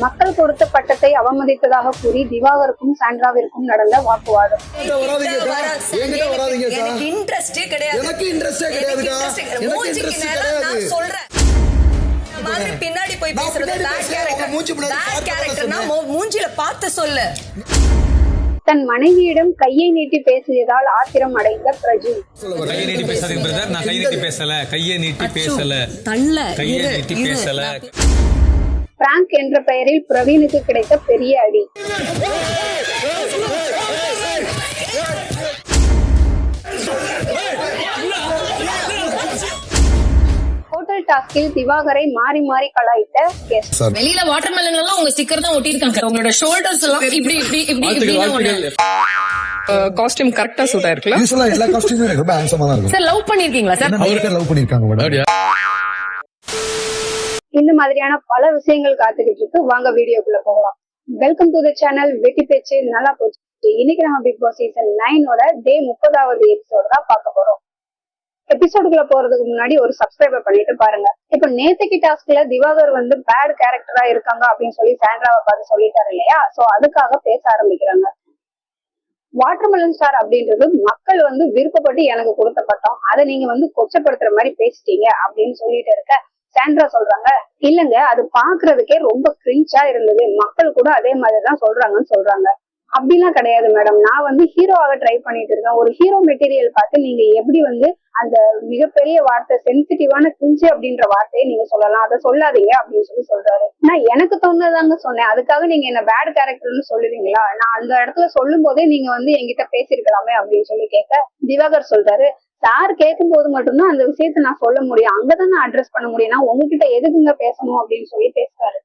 மக்கள் கொடுத்த பட்டத்தை அவமதித்ததாக கூறி திவாகருக்கும் சாண்ட்ராவிற்கும் நடந்த வாக்குவாதம். இன்ட்ரெஸ்டே கிடையாது. எனக்கு இன்ட்ரெஸ்டே கிடையாதுக்கா. interest கிடையாது. எனக்கு மூஞ்சிக்கு இன்ட்ரெஸ்ட் நேரா கிடையாது. நான் சொல்றேன் இந்த மாதிரி பின்னாடி போய் பேசுறது. பேட் கேரக்டர் பேட் கேரக்டர்னா. மூஞ்சில பார்த்து சொல்லு. தன் மனைவியிடம் கையை நீட்டி பேசியதால் ஆத்திரம் அடைந்த பிரஜு. கையை. நீட்டி பேசாதீங்க பிரதர் நான் கை நீட்டி பேசல. கையை நீட்டி பேசல. தள்ள கையை நீட்டி பேசல. பிராங்க் என்ற பெயரில் பிரவீனுக்கு கிடைத்த பெரிய அடி. ஹோட்டல் டாஸ்கில் திவாகரை மாறி மாறி கலாய்த்த கெஸ்ட் வெளியில வாட்டர் மெலன் எல்லாம் உங்க ஸ்டிக்கர் தான் ஒட்டிருக்காங்க உங்களோட ஷோல்டர்ஸ் எல்லாம் இப்படி இப்படி இப்படி இப்படி காஸ்டியூம் கரெக்டா சூட் ஆயிருக்குல்ல யூஸ்வலா எல்லா காஸ்டியூமும் இருக்கும் சார் லவ் பண்ணிருக்கீங்களா சார் பேர் லவ் பண்ணிருக்காங்க மேடம் இந்த மாதிரியான பல விஷயங்கள் காத்துக்கிட்டு இருக்கு வாங்க வீடியோக்குள்ள போகலாம். வெல்கம் டு த சேனல் வெட்டி பேச்சு நல்லா போச்சு. இன்னைக்கு நம்ம பிக் பாஸ் சீசன் நைனோட டே முப்பதாவது எபிசோடு தான் பார்க்க போறோம். எபிசோடுக்குள்ள போறதுக்கு முன்னாடி ஒரு சப்ஸ்கிரைபர் பண்ணிட்டு பாருங்க. இப்ப நேத்துக்கு டாஸ்க்ல திவாகர் வந்து பேட் கேரக்டரா இருக்காங்க அப்படின்னு சொல்லி சாண்ட்ராவை பார்த்து சொல்லிட்டாரு இல்லையா? சோ அதுக்காக பேச ஆரம்பிக்கிறாங்க. வாட்டர்மெலன் ஸ்டார் அப்படின்றது மக்கள் வந்து விருப்பப்பட்டு எனக்கு கொடுத்த பட்டம். அதை நீங்க வந்து கொச்சப்படுத்துற மாதிரி பேசிட்டீங்க அப்படின்னு சொல்லிட்டு இருக்க சாண்ட்ரா சொல்றாங்க இல்லங்க அது பாக்குறதுக்கே ரொம்ப கிரிஞ்சா இருந்தது. மக்கள் கூட அதே மாதிரிதான் சொல்றாங்கன்னு சொல்றாங்க. அப்படிலாம் கிடையாது மேடம் நான் வந்து ஹீரோவாக ட்ரை பண்ணிட்டு இருக்கேன். ஒரு ஹீரோ மெட்டீரியல் பார்த்து நீங்க எப்படி வந்து அந்த மிகப்பெரிய வார்த்தை சென்சிட்டிவான கிரிஞ்சு அப்படின்ற வார்த்தையை நீங்க சொல்லலாம். அதை சொல்லாதீங்க அப்படின்னு சொல்லி சொல்றாரு. நான் எனக்கு தோணுதாங்க சொன்னேன். அதுக்காக நீங்க என்ன பேட் கேரக்டர்னு சொல்லுவீங்களா நான் அந்த இடத்துல சொல்லும் போதே நீங்க வந்து என்கிட்ட பேசியிருக்கலாமே அப்படின்னு சொல்லி கேட்க திவாகர் சொல்றாரு சார் கேட்கும் போது மட்டும்தான் அந்த விஷயத்த நான் சொல்ல முடியும். அங்கதான் நான் அட்ரஸ் பண்ண முடியும். நான் உங்ககிட்ட எதுக்குங்க பேசணும் அப்படின்னு சொல்லி பேசுறாரு.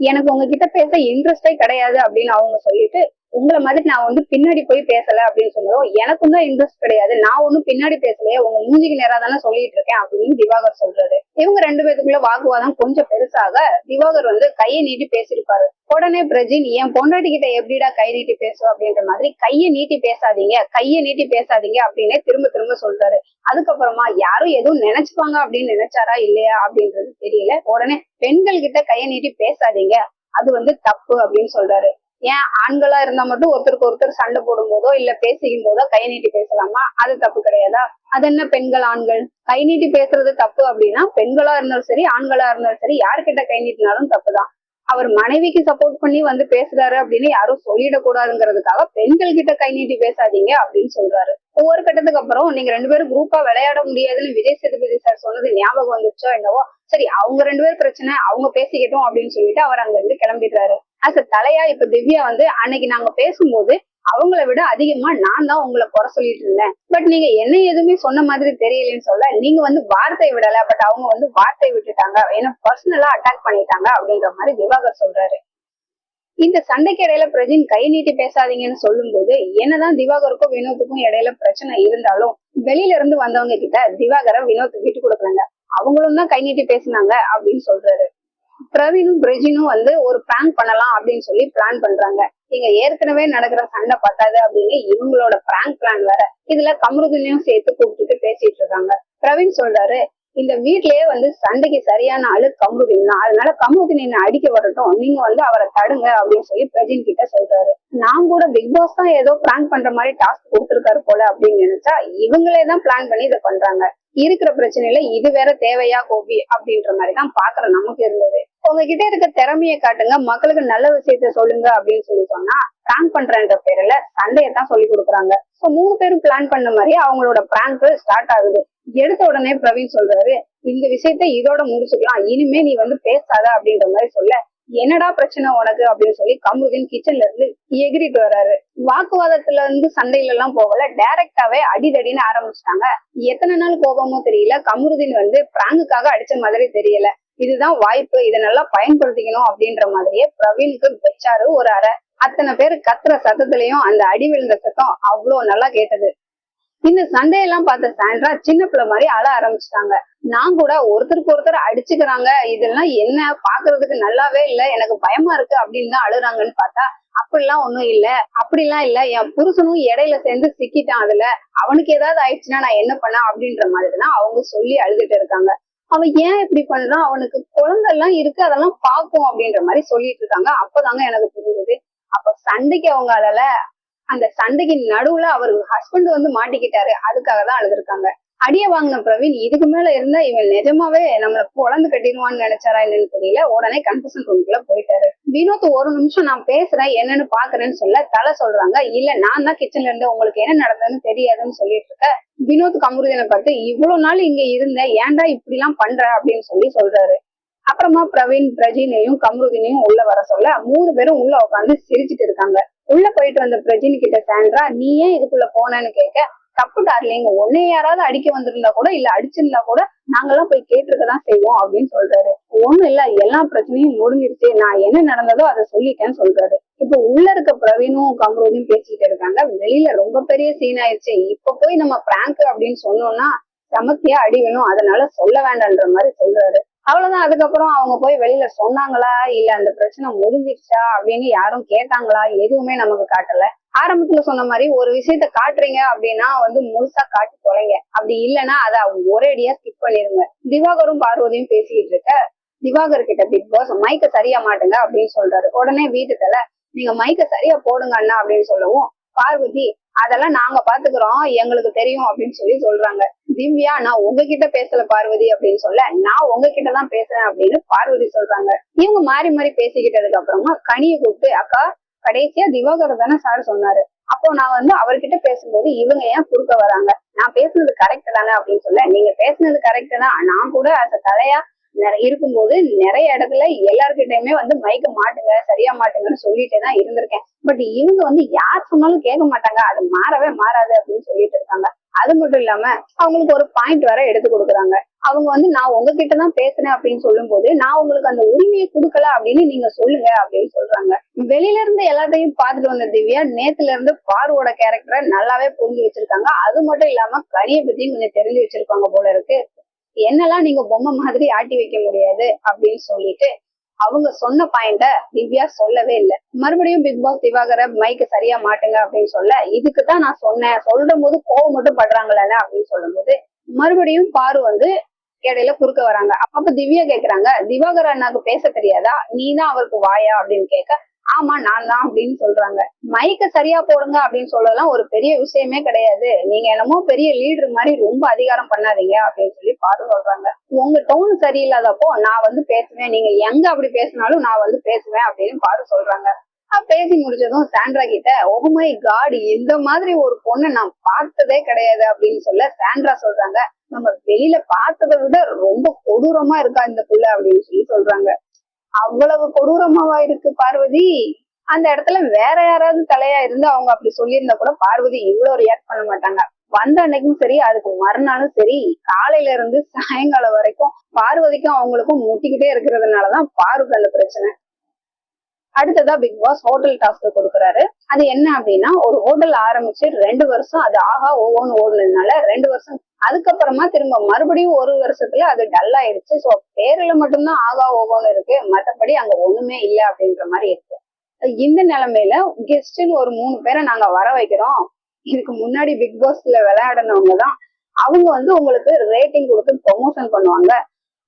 எனக்கு உங்ககிட்ட பேச இன்ட்ரெஸ்டே கிடையாது அப்படின்னு அவங்க சொல்லிட்டு உங்களை மாதிரி நான் வந்து பின்னாடி போய் பேசல அப்படின்னு சொன்னதும் எனக்கும் தான் இன்ட்ரெஸ்ட் கிடையாது. நான் ஒண்ணும் பின்னாடி பேசலையே உங்க மூஞ்சிக்கு நேரா தானே சொல்லிட்டு இருக்கேன் அப்படின்னு திவாகர் சொல்றாரு. இவங்க ரெண்டு பேத்துக்குள்ள வாக்குவாதம் கொஞ்சம் பெருசாக திவாகர் வந்து கையை நீட்டி பேசியிருப்பாரு. உடனே பிரஜின் என் பொண்டாட்டி கிட்ட எப்படிடா கை நீட்டி பேசும் அப்படின்ற மாதிரி கையை நீட்டி பேசாதீங்க கையை நீட்டி பேசாதீங்க அப்படின்னே திரும்ப திரும்ப சொல்றாரு. அதுக்கப்புறமா யாரும் எதுவும் நினைச்சுப்பாங்க அப்படின்னு நினைச்சாரா இல்லையா? அப்படின்றது தெரியல. உடனே பெண்கள் கிட்ட கையை நீட்டி பேசாதீங்க அது வந்து தப்பு அப்படின்னு சொல்றாரு. ஏன் ஆண்களா இருந்தா மட்டும் ஒருத்தருக்கு ஒருத்தர் சண்டை போடும் போதோ இல்ல பேசிக்கும் போதோ கை நீட்டி பேசலாமா? அது தப்பு கிடையாதா? அது என்ன பெண்கள் ஆண்கள்? கை நீட்டி பேசுறது தப்பு அப்படின்னா பெண்களா இருந்தாலும் சரி ஆண்களா இருந்தாலும் சரி யார்கிட்ட கை நீட்டினாலும் தப்புதான். அவர் மனைவிக்கு சப்போர்ட் பண்ணி வந்து பேசுறாரு அப்படின்னு யாரும் சொல்லிடக்கூடாதுங்கிறதுக்காக பெண்கள் கிட்ட கை நீட்டி பேசாதீங்க அப்படின்னு சொல்றாரு. ஒவ்வொரு கட்டத்துக்கு அப்புறம் நீங்க ரெண்டு பேரும் குரூப்பா விளையாட முடியாதுன்னு விஜய் சேதுபதி சார் சொன்னது ஞாபகம் வந்துச்சோ என்னவோ? சரி அவங்க ரெண்டு பேர் பிரச்சனை அவங்க பேசிக்கிட்டோம் அப்படின்னு சொல்லிட்டு அவர் அங்க இருந்து கிளம்பிடுறாரு. அஸ் தலையா இப்ப திவ்யா வந்து அன்னைக்கு நாங்க பேசும்போது அவங்கள விட அதிகமா நான் தான் உங்களை குறை சொல்லிட்டு இருந்தேன். பட் நீங்க என்ன எதுவுமே சொன்ன மாதிரி தெரியலன்னு சொல்ல நீங்க வந்து வார்த்தை விடல பட் அவங்க வந்து வார்த்தை விட்டுட்டாங்க. ஏன்னா பர்சனலா அட்டாக் பண்ணிட்டாங்க அப்படின்ற மாதிரி திவாகர் சொல்றாரு. இந்த சண்டைக்கு இடையில பிரஜின் கை நீட்டி பேசாதீங்கன்னு சொல்லும் போது என்னதான் திவாகருக்கும் வினோத்துக்கும் இடையில பிரச்சனை இருந்தாலும் வெளியில இருந்து வந்தவங்க கிட்ட திவாகரை வினோத் விட்டு கொடுக்குறாங்க அவங்களும் தான் கை நீட்டி பேசினாங்க அப்படின்னு சொல்றாரு. பிரவீனும் பிரஜினும் வந்து ஒரு பிளான் பண்ணலாம் அப்படின்னு சொல்லி பிளான் பண்றாங்க. இங்க ஏற்கனவே நடக்கிற சண்டை பத்தாது அப்படின்னு இவங்களோட பிராங்க் பிளான் வேற. இதுல கமருதினையும் சேர்த்து கூப்பிட்டுட்டு பேசிட்டு இருக்காங்க. பிரவீன் சொல்றாரு இந்த வீட்லயே வந்து சண்டைக்கு சரியான ஆளு கமருதீன் தான் அதனால கமருதீன் அடிக்க வரட்டும் நீங்க வந்து அவரை தடுங்க அப்படின்னு சொல்லி பிரஜின் கிட்ட சொல்றாரு. நான் கூட பிக் பாஸ் தான் ஏதோ பிளான் பண்ற மாதிரி டாஸ்க் கொடுத்துருக்காரு போல அப்படின்னு நினைச்சா இவங்களே தான் பிளான் பண்ணி இதை பண்றாங்க. இருக்கிற பிரச்சனையில இது வேற தேவையா கோபி அப்படின்ற மாதிரி தான் பாக்குற நமக்கு இருந்தது. உங்ககிட்ட இருக்க திறமையை காட்டுங்க மக்களுக்கு நல்ல விஷயத்த சொல்லுங்க அப்படின்னு சொல்லி சொன்னா பிராங்க் பண்றன்ற பேர்ல சண்டையை தான் சொல்லி கொடுக்குறாங்க. சோ மூணு பேரும் பிளான் பண்ண மாதிரி அவங்களோட பிராங்க் ஸ்டார்ட் ஆகுது. எடுத்த உடனே பிரவீன் சொல்றாரு இந்த விஷயத்த இதோட முடிச்சுக்கலாம் இனிமே நீ வந்து பேசாத அப்படின்ற மாதிரி சொல்ல என்னடா பிரச்சனை உனக்கு அப்படின்னு சொல்லி கமுதின் கிச்சன்ல இருந்து எகிரிட்டு வர்றாரு வாக்குவாதத்துல இருந்து சண்டையில எல்லாம் போகல. டைரக்டாவே அடிதடின்னு ஆரம்பிச்சிட்டாங்க. எத்தனை நாள் கோபமோ தெரியல. கமருதீன் வந்து பிராங்குக்காக அடிச்ச மாதிரி தெரியல. இதுதான் வாய்ப்பு. இதை நல்லா பயன்படுத்திக்கணும் அப்படின்ற மாதிரியே பிரவீனுக்கு வச்சாரு ஒரு அறை. அத்தனை பேர் கத்துற சத்தத்திலையும் அந்த அடி விழுந்த சத்தம் அவ்வளவு நல்லா கேட்டது. இந்த சண்டையெல்லாம் பார்த்த சாண்ட்ரா சின்ன பிள்ளை மாதிரி அழ ஆரம்பிச்சிட்டாங்க. நான் கூட ஒருத்தருக்கு ஒருத்தர் அடிச்சுக்கிறாங்க. இதெல்லாம் என்ன? பாக்குறதுக்கு நல்லாவே இல்ல. எனக்கு பயமா இருக்கு அப்படின்னு தான் அழுறாங்கன்னு பார்த்தா அப்படிலாம் ஒண்ணும் இல்ல. அப்படிலாம் இல்ல. என் புருஷனும் இடையில சேர்ந்து சிக்கிட்டான் அதுல. அவனுக்கு ஏதாவது ஆயிடுச்சுன்னா நான் என்ன பண்ண? அப்படின்ற மாதிரிதான் அவங்க சொல்லி அழுதுட்டு இருக்காங்க. அவன் ஏன் இப்படி பண்றான்? அவனுக்கு குழந்தை எல்லாம் இருக்கு. அதெல்லாம் பார்க்கும் அப்படின்ற மாதிரி சொல்லிட்டு இருக்காங்க. அப்பதாங்க எனக்கு புரிஞ்சது. அப்ப சண்டைக்கு அவங்க அழல. அந்த சண்டைக்கு நடுவுல அவர் ஹஸ்பண்ட் வந்து மாட்டிக்கிட்டாரு. அதுக்காக தான் அழுதுருக்காங்க. அடிய வாங்கின பிரவீன் இதுக்கு மேல இருந்தா இவன் நிஜமாவே நம்மள குழந்தை கட்டிடுவான்னு நினைச்சாரா என்னன்னு தெரியல. உடனே கன்ஃபர்ஷன் ரூம்குள்ள போயிட்டாரு. வினோத் ஒரு நிமிஷம் நான் பேசுறேன் என்னன்னு பாக்குறேன்னு சொல்ல தலை சொல்றாங்க. இல்ல நான் தான் கிச்சன்ல இருந்து உங்களுக்கு என்ன நடந்ததுன்னு தெரியாதுன்னு சொல்லிட்டு இருக்க. வினோத் கமருதனை பார்த்து இவ்வளவு நாள் இங்க இருந்த ஏன்டா இப்படி எல்லாம் பண்ற? அப்படின்னு சொல்லி சொல்றாரு. அப்புறமா பிரவீன் பிரஜினையும் கமருதினையும் உள்ள வர சொல்ல மூணு பேரும் உள்ள உட்காந்து சிரிச்சிட்டு இருக்காங்க. உள்ள போயிட்டு வந்த பிரஜினி கிட்ட சாண்ட்ரா நீ ஏன் இதுக்குள்ள போனேன்னு கேட்க தப்பு டார்லிங் உன்னை யாராவது அடிக்க வந்திருந்தா கூட இல்ல அடிச்சிருந்தா கூட நாங்கெல்லாம் போய் கேட்டிருக்கதான் செய்வோம் அப்படின்னு சொல்றாரு. ஒண்ணும் இல்ல எல்லா பிரச்சனையும் முடிஞ்சிருச்சு நான் என்ன நடந்ததோ அதை சொல்லிட்டேன்னு சொல்றாரு. இப்ப உள்ள இருக்க பிரவீனும் கமருதியும் பேசிக்கிட்டு இருக்காங்க. வெளியில ரொம்ப பெரிய சீன் ஆயிடுச்சு இப்ப போய் நம்ம பிராங்க் அப்படின்னு சொன்னோம்னா சமத்தியா அடி வேணும். அதனால சொல்ல வேண்டாம்ன்ற மாதிரி சொல்றாரு. அவ்வளவுதான். அதுக்கப்புறம் அவங்க போய் வெளியில சொன்னாங்களா? இல்ல அந்த பிரச்சனை முடிஞ்சிருச்சா? அப்படின்னு யாரும் கேட்டாங்களா? எதுவுமே நமக்கு காட்டல. ஆரம்பத்துல சொன்ன மாதிரி ஒரு விஷயத்த காட்டுறீங்க அப்படின்னா வந்து முழுசா காட்டி தொலைங்க. அப்படி இல்லைன்னா அதை அவங்க ஒரேடியா ஸ்கிப் பண்ணிருங்க. திவாகரும் பார்வதியும் பேசிக்கிட்டு இருக்க திவாகர் கிட்ட பிக் பாஸ் மைக்க சரியா மாட்டுங்க அப்படின்னு சொல்றாரு. உடனே வீட்டுல நீங்க மைக்க சரியா போடுங்க அண்ணா அப்படின்னு சொல்லவும் பார்வதி அதெல்லாம் நாங்க பாத்துக்கிறோம் எங்களுக்கு தெரியும் அப்படின்னு சொல்லி சொல்றாங்க. திவ்யா நான் உங்ககிட்ட பேசல பார்வதி அப்படின்னு சொல்ல நான் உங்ககிட்ட தான் பேசுறேன் அப்படின்னு பார்வதி சொல்றாங்க. இவங்க மாறி மாறி பேசிக்கிட்டதுக்கு அப்புறமா கனியை கூப்பிட்டு அக்கா கடைசியா திவாகர் தானே சார் சொன்னாரு. அப்போ நான் வந்து அவர்கிட்ட பேசும்போது இவங்க ஏன் குறுக்க வராங்க? நான் பேசுனது கரெக்ட் தானே அப்படின்னு சொல்ல நீங்க பேசுனது கரெக்ட் தான். நான் கூட அந்த தலையா இருக்கும்போது நிறைய இடத்துல எல்லாருக்கிட்டையுமே வந்து மயக்க மாட்டுங்க சரியா மாட்டுங்கன்னு சொல்லிட்டே தான் இருந்திருக்கேன். பட் இவங்க வந்து யார் சொன்னாலும் கேட்க மாட்டாங்க. அது மாறவே மாறாது அப்படின்னு சொல்லிட்டு இருக்காங்க. அது மட்டும் இல்லாம அவங்களுக்கு ஒரு பாயிண்ட் வர எடுத்து கொடுக்குறாங்க. அவங்க வந்து நான் உங்ககிட்ட தான் பேசுறேன் அப்படின்னு சொல்லும்போது நான் உங்களுக்கு அந்த உரிமையை கொடுக்கல அப்படின்னு நீங்க சொல்லுங்க அப்படின்னு சொல்றாங்க. வெளியில இருந்து எல்லாத்தையும் பார்த்துட்டு வந்த திவ்யா நேத்துல இருந்து பார்வோட கேரக்டரை நல்லாவே புரிஞ்சு வச்சிருக்காங்க. அது மட்டும் இல்லாம கனியை பத்தியும் கொஞ்சம் தெரிஞ்சு வச்சிருப்பாங்க போல இருக்கு. என்னெல்லாம் நீங்க பொம்மை மாதிரி ஆட்டி வைக்க முடியாது அப்படின்னு சொல்லிட்டு அவங்க சொன்ன பாயிண்ட திவ்யா சொல்லவே இல்லை. மறுபடியும் பிக் பாஸ் திவாகர மைக்கு சரியா மாட்டுங்க அப்படின்னு சொல்ல இதுக்கு தான் நான் சொன்னேன். சொல்லும் போது கோவம் மட்டும் படுறாங்களே அப்படின்னு சொல்லும்போது மறுபடியும் பாரு வந்து இடையில குறுக்க வராங்க. அப்ப திவ்யா கேக்குறாங்க திவாகர் அண்ணாக்கு பேச தெரியாதா? நீ தான் அவருக்கு வாயா அப்படின்னு கேட்க ஆமா நான் தான் அப்படின்னு சொல்றாங்க. மைக்க சரியா போடுங்க அப்படின்னு சொல்லலாம் ஒரு பெரிய விஷயமே கிடையாது. நீங்க என்னமோ பெரிய லீடர் மாதிரி ரொம்ப அதிகாரம் பண்ணாதீங்க அப்படின்னு சொல்லி பாத்து சொல்றாங்க. உங்க டோன் சரியில்லாதப்போ நான் வந்து பேசுவேன். நீங்க எங்க அப்படி பேசினாலும் நான் வந்து பேசுவேன் அப்படின்னு பாத்து சொல்றாங்க. பேசி முடிச்சதும் சாண்ட்ரா கிட்ட oh ஓமை காட் இந்த மாதிரி ஒரு பொண்ணை நான் பார்த்ததே கிடையாது அப்படின்னு சொல்ல சாண்ட்ரா சொல்றாங்க. நம்ம வெளியில பார்த்ததை விட ரொம்ப கொடூரமா இருக்கா இந்த புள்ள அப்படின்னு சொல்லி சொல்றாங்க. அவ்வளவு கொடூரமாவா இருக்கு பார்வதி? அந்த இடத்துல வேற யாராவது தலையா இருந்து அவங்க அப்படி சொல்லியிருந்தா கூட பார்வதி இவ்வளவு ரியாக்ட் பண்ண மாட்டாங்க. வந்த அன்னைக்கும் சரி அதுக்கு மறுநாளும் சரி காலையில இருந்து சாயங்காலம் வரைக்கும் பார்வதிக்கும் அவங்களுக்கும் முட்டிக்கிட்டே இருக்கிறதுனாலதான் பாருக்கு அந்த பிரச்சனை. அடுத்ததா பிக் பாஸ் ஹோட்டல் டாஸ்க் கொடுக்குறாரு. அது என்ன அப்படின்னா ஒரு ஹோட்டல் ஆரம்பிச்சு ரெண்டு வருஷம் அது ஆகா ஓவோன்னு ஓடுனதுனால ரெண்டு வருஷம் அதுக்கப்புறமா திரும்ப மறுபடியும் ஒரு வருஷத்துல அது டல் ஆயிருச்சு ஸோ பேர்ல மட்டும்தான் ஆகா ஓவோன்னு இருக்கு. மற்றபடி அங்க ஒண்ணுமே இல்லை அப்படின்ற மாதிரி இருக்கு. இந்த நிலைமையில கெஸ்ட்னு ஒரு மூணு பேரை நாங்க வர வைக்கிறோம். இதுக்கு முன்னாடி பிக் பாஸ்ல விளையாடினவங்க தான். அவங்க வந்து உங்களுக்கு ரேட்டிங் கொடுத்து ப்ரொமோஷன் பண்ணுவாங்க.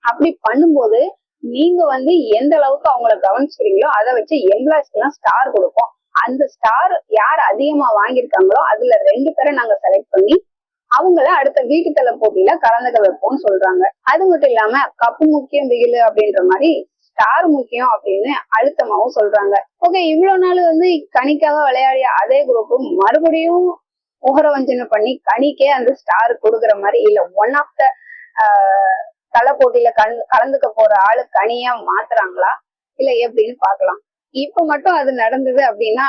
அப்படி பண்ணும்போது நீங்க வந்து எந்த அளவுக்கு அவங்கள கவனிச்சுக்கிறீங்களோ அதை வச்சு எம்ப்ளாய்ஸ்க்கெல்லாம் ஸ்டார் கொடுப்போம். அந்த ஸ்டார் யார் அதிகமா வாங்கியிருக்காங்களோ அதுல ரெண்டு பேரை நாங்க செலக்ட் பண்ணி அவங்கள அடுத்த வீட்டு தலை போட்டியில கலந்துக்க வைப்போம்னு சொல்றாங்க. அது மட்டும் இல்லாம கப்பு முக்கியம் வெயில் அப்படின்ற மாதிரி ஸ்டார் முக்கியம் அப்படின்னு அழுத்தமாவும் சொல்றாங்க. ஓகே இவ்வளவு நாள் வந்து கனிக்காக விளையாடிய அதே குரூப் மறுபடியும் உகரவஞ்சனை பண்ணி கனிக்கே அந்த ஸ்டார் கொடுக்குற மாதிரி இல்ல. ஒன் ஆஃப் த தலை போட்டியில கலந்து கலந்துக்க போற ஆளு கனியா மாத்துறாங்களா? இல்ல எப்படின்னு பாக்கலாம் இப்ப மட்டும் அது நடந்தது அப்படின்னா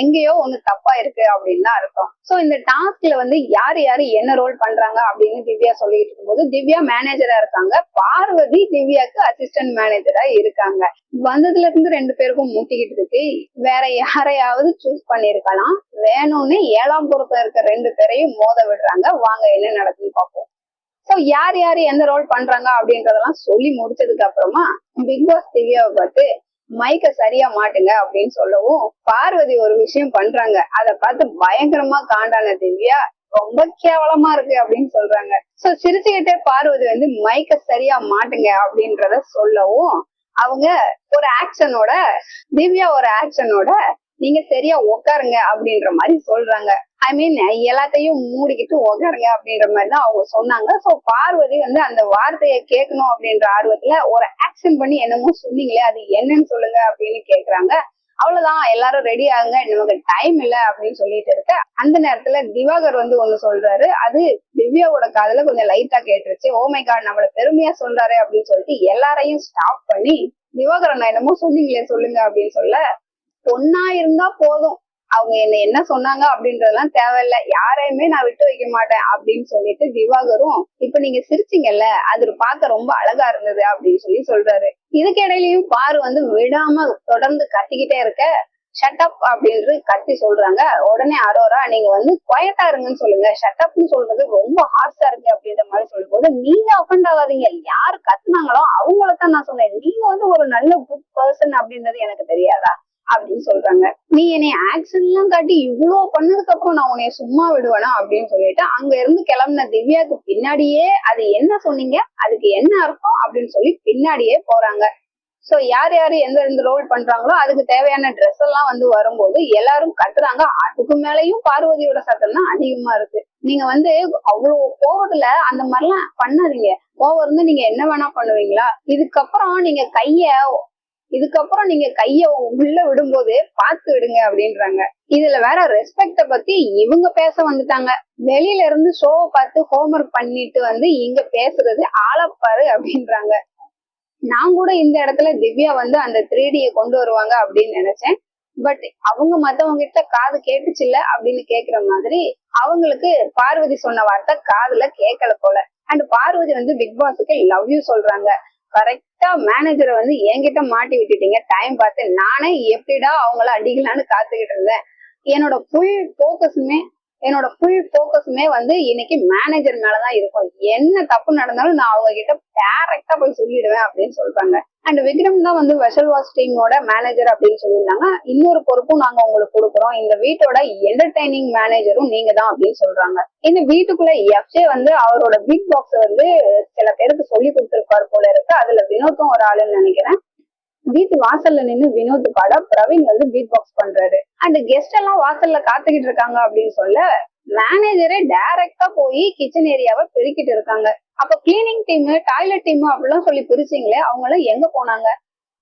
எங்கேயோ ஒண்ணு தப்பா இருக்கு அப்படின்னு தான் அர்த்தம். சோ இந்த டாஸ்க்ல வந்து யாரு யாரு என்ன ரோல் பண்றாங்க அப்படின்னு திவ்யா சொல்லிட்டு இருக்கும்போது திவ்யா மேனேஜரா இருக்காங்க. பார்வதி திவ்யாக்கு அசிஸ்டன்ட் மேனேஜரா இருக்காங்க. வந்ததுல இருந்து ரெண்டு பேருக்கும் முட்டிக்கிட்டு இருக்கு. வேற யாரையாவது சூஸ் பண்ணிருக்கலாம். வேணும்னு ஏழாம் பொறுப்புல இருக்க ரெண்டு பேரையும் மோத விடுறாங்க. வாங்க என்ன நடக்குதுன்னு பார்ப்போம். சோ யார் யார் எந்த ரோல் பண்றாங்க அப்படின்றதெல்லாம் சொல்லி முடிச்சதுக்கு அப்புறமா பிக் பாஸ் திவ்யாவை பார்த்து மைக்க சரியா மாட்டுங்க அப்படின்னு சொல்லவும் பார்வதி ஒரு விஷயம் பண்றாங்க. அதை பார்த்து பயங்கரமா காண்டான திவ்யா. ரொம்ப கேவலமா இருக்கு அப்படின்னு சொல்றாங்க. சோ சிரிச்சுக்கிட்டே பார்வதி வந்து மைக்க சரியா மாட்டுங்க அப்படின்றத சொல்லவும் அவங்க ஒரு ஆக்ஷனோட திவ்யா ஒரு ஆக்ஷனோட நீங்க சரியா உட்காருங்க அப்படின்ற மாதிரி சொல்றாங்க. ஐ மீன் எல்லாத்தையும் மூடிக்கிட்டு உகருங்க அப்படின்ற மாதிரி தான் அவங்க சொன்னாங்க. ஸோ பார்வதி வந்து அந்த வார்த்தையை கேட்கணும் அப்படின்ற ஆர்வத்துல ஒரு ஆக்ஷன் பண்ணி என்னமோ சொன்னீங்களே அது என்னன்னு சொல்லுங்க அப்படின்னு கேக்குறாங்க. அவ்வளவுதான் எல்லாரும் ரெடி ஆகுங்க நமக்கு டைம் இல்லை அப்படின்னு சொல்லிட்டு இருக்க. அந்த நேரத்துல திவாகர் வந்து ஒண்ணு சொல்றாரு அது திவ்யாவோட காதல கொஞ்சம் லைட்டா கேட்டுருச்சு. ஓமைகா மை நம்மள பெருமையா சொல்றாரு அப்படின்னு சொல்லிட்டு எல்லாரையும் ஸ்டாப் பண்ணி திவாகர் நான் என்னமோ சொன்னீங்களே சொல்லுங்க அப்படின்னு சொல்ல பொண்ணா இருந்தா போதும் அவங்க என்ன என்ன சொன்னாங்க அப்படின்றதெல்லாம் தேவையில்ல. யாரையுமே நான் விட்டு வைக்க மாட்டேன் அப்படின்னு சொல்லிட்டு திவாகரும் இப்ப நீங்க சிரிச்சீங்கல்ல அது பார்க்க ரொம்ப அழகா இருந்தது அப்படின்னு சொல்லி சொல்றாரு. இதுக்கிடையிலயும் பாரு வந்து விடாம தொடர்ந்து கத்திக்கிட்டே இருக்க ஷட்டப் அப்படின்னு கத்தி சொல்றாங்க. உடனே அரோரா நீங்க வந்து குயட்டா இருங்கன்னு சொல்லுங்க. ஷட்டப்னு சொல்றது ரொம்ப ஹார்ஷா இருக்கு அப்படின்ற மாதிரி சொல்லும் போது நீங்க அஃபண்ட் ஆகாதீங்க. யார் கத்துனாங்களோ அவங்கள தான் நான் சொன்னேன். நீங்க வந்து ஒரு நல்ல குட் பர்சன் அப்படின்றது எனக்கு தெரியாதா? அப்படின்னு சொல்றாங்க. நீ என்னை ஆக்சன் எல்லாம் காட்டி இவ்வளவு பண்ணதுக்கு அப்புறம் நான் உன்னை சும்மா விடுவேனா அப்படின்னு சொல்லிட்டு அங்க இருந்து கிளம்புன திவ்யாக்கு பின்னாடியே அது என்ன சொன்னீங்க? அதுக்கு என்ன அர்த்தம்? அப்படின்னு சொல்லி பின்னாடியே போறாங்க. சோ யார் யாரு எந்த எந்த ரோல் பண்றாங்களோ அதுக்கு தேவையான ட்ரெஸ் எல்லாம் வந்து வரும்போது எல்லாரும் கத்துறாங்க. அதுக்கு மேலயும் பார்வதியோட சத்தம் தான் அதிகமா இருக்கு. நீங்க வந்து அவ்வளவு கோவத்துல அந்த மாதிரிலாம் பண்ணாதீங்க. கோவம் இருந்து நீங்க என்ன வேணா பண்ணுவீங்களா? இதுக்கப்புறம் நீங்க கைய இதுக்கப்புறம் நீங்க கைய உள்ள விடும்போது பார்த்து விடுங்க அப்படின்றாங்க. இதுல வேற ரெஸ்பெக்ட பத்தி இவங்க பேச வந்துட்டாங்க. வெளியில இருந்து ஷோவை பார்த்து ஹோம்ஒர்க் பண்ணிட்டு வந்து இங்க பேசுறது ஆளப்பாரு அப்படின்றாங்க. நான் கூட இந்த இடத்துல திவ்யா வந்து அந்த த்ரீ டியை கொண்டு வருவாங்க அப்படின்னு நினைச்சேன். பட் அவங்க மத்தவங்க கிட்ட காது கேட்டுச்சுல்ல அப்படின்னு கேக்குற மாதிரி அவங்களுக்கு பார்வதி சொன்ன வார்த்தை காதுல கேட்கல போல. அண்ட் பார்வதி வந்து பிக் பாஸுக்கு லவ் யூ சொல்றாங்க. கரெக்டா மேனேஜரை வந்து என்கிட்ட மாட்டி விட்டுட்டீங்க. டைம் பார்த்து நானே எப்படிடா அவங்கள அடிக்கலான்னு காத்துக்கிட்டு இருந்தேன். என்னோட ஃபுல் ஃபோக்கஸுமே என்னோட ஃபுல் ஃபோக்கஸுமே வந்து இன்னைக்கு மேனேஜர் மேலதான் இருக்கும். என்ன தப்பு நடந்தாலும் நான் அவங்க கிட்ட டேரக்டா போய் சொல்லிடுவேன் அப்படின்னு சொல்றாங்க. அண்ட் விக்ரம் தான் வந்து வெஷல் வாஷ் டீமோட மேனேஜர் அப்படின்னு சொல்லியிருந்தாங்க. இன்னொரு பொறுப்பும் நாங்க உங்களுக்கு கொடுக்குறோம். இந்த வீட்டோட என்டர்டைனிங் மேனேஜரும் நீங்க தான் அப்படின்னு சொல்றாங்க. இந்த வீட்டுக்குள்ள எஃப்ஜே வந்து அவரோட பிக் பாக்ஸ் வந்து சில பேருக்கு சொல்லி கொடுத்திருப்பாரு போல இருக்கு. அதுல வினோத்தும் ஒரு ஆளுன்னு நினைக்கிறேன். வீட்டு வாசல்ல நின்னு வினோத் பாட பிரவீன் வந்து பீட் பாக்ஸ் பண்றாரு. அண்ட் கெஸ்ட் எல்லாம் வாசல்ல காத்துக்கிட்டு இருக்காங்க அப்படின்னு சொல்ல மேனேஜரே டைரக்டா போய் கிச்சன் ஏரியாவை பெருக்கிட்டு இருக்காங்க. அப்ப கிளீனிங் டீம் டாய்லெட் டீம் அப்படிலாம் சொல்லி பிரிச்சிங்களே அவங்களாம் எங்க போனாங்க?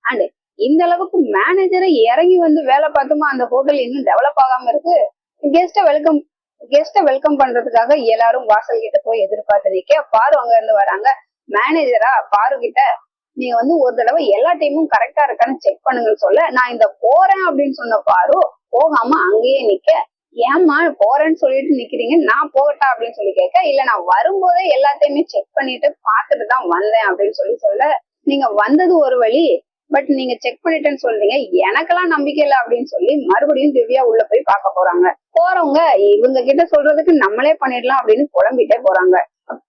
அண்ட் இந்த அளவுக்கு மேனேஜரை இறங்கி வந்து வேலை பார்த்துமா? அந்த ஹோட்டல் இன்னும் டெவலப் ஆகாம இருக்கு. கெஸ்ட வெல்கம் கெஸ்ட வெல்கம் பண்றதுக்காக எல்லாரும் வாசல் கிட்ட போய் எதிர்பார்த்து நிக்க பாரு அங்க இருந்து வராங்க. மேனேஜரா பாரு கிட்ட நீங்க வந்து ஒரு தடவை எல்லா டைமும் கரெக்டா இருக்கான்னு செக் பண்ணுங்கன்னு சொல்ல நான் இந்த போறேன் அப்படின்னு சொன்ன பாரு போகாம அங்கேயே நிக்க. ஏம்மா போறேன்னு சொல்லிட்டு நிக்கிறீங்க நான் போகட்டா அப்படின்னு சொல்லி கேட்க இல்ல நான் வரும்போதே எல்லாத்தையுமே செக் பண்ணிட்டு பார்த்துட்டு தான் வந்தேன் அப்படின்னு சொல்லி சொல்ல நீங்க வந்தது ஒரு வழி பட் நீங்க செக் பண்ணிட்டேன்னு சொல்றீங்க எனக்கெல்லாம் நம்பிக்கை இல்லை அப்படின்னு சொல்லி மறுபடியும் திவ்யா உள்ள போய் பார்க்க போறாங்க. போறவங்க இவங்க கிட்ட சொல்றதுக்கு நம்மளே பண்ணிடலாம் அப்படின்னு குழம்பிட்டே போறாங்க.